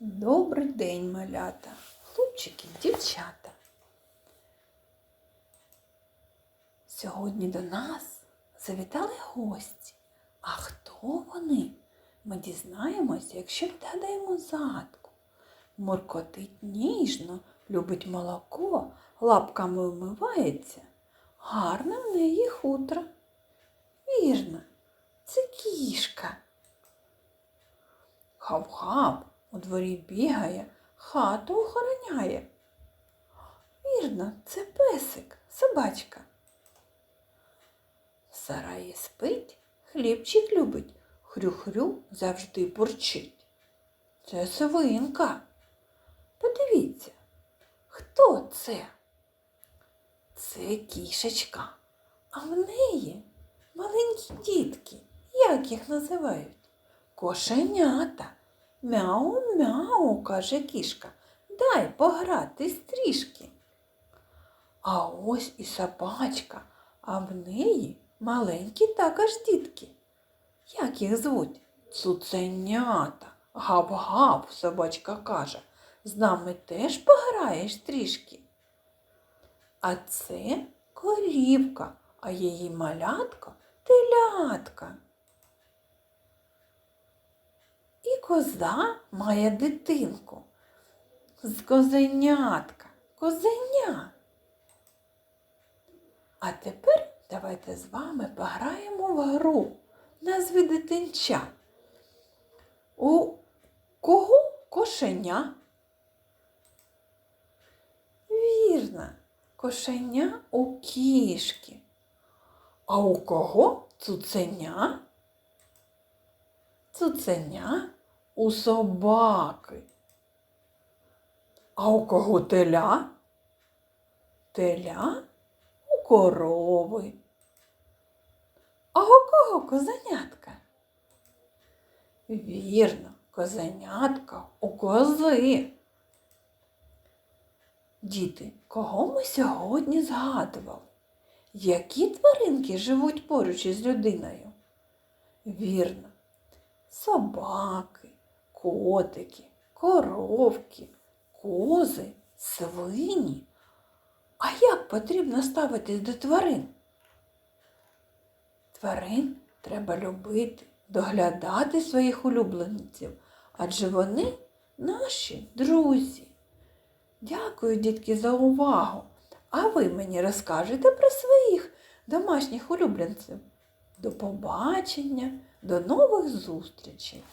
Добрий день, малята, хлопчики, дівчата. Сьогодні до нас завітали гості. А хто вони? Ми дізнаємося, якщо відгадаємо загадку. Моркотить ніжно, любить молоко, лапками вмивається. Гарне в неї хутро. Вірно, це кішка. Хав-хав у дворі бігає, хату охороняє. Вірно, це песик, собачка. В сараї спить, хлібчик любить, хрю-хрю завжди бурчить. Це свинка. Подивіться, хто це? Це кішечка, а в неї маленькі дітки. Як їх називають? Кошенята. Мяу-мяу, каже кішка, дай погратись трішки. А ось і собачка, а в неї маленькі також дітки. Як їх звуть? Цуценята. Гав-гав, собачка каже, з нами теж пограєш трішки. А це корівка, а її малятка телятка. І коза має дитинку. З козенятка, козеня. А тепер давайте з вами пограємо в гру. Назви дитинча. У кого кошеня? Вірно, кошеня у кішки. А у кого цуценя? Цуценя у собаки. А у кого теля? Теля у корови. А у кого козенятка? Вірно, козенятка у кози. Діти, кого ми сьогодні згадували? Які тваринки живуть поруч із людиною? Вірно, собаки, котики, коровки, кози, свині. А як потрібно ставитись до тварин? Тварин треба любити, доглядати своїх улюбленців, адже вони наші друзі. Дякую, дітки, за увагу. А ви мені розкажете про своїх домашніх улюбленців. До побачення, до нових зустрічей!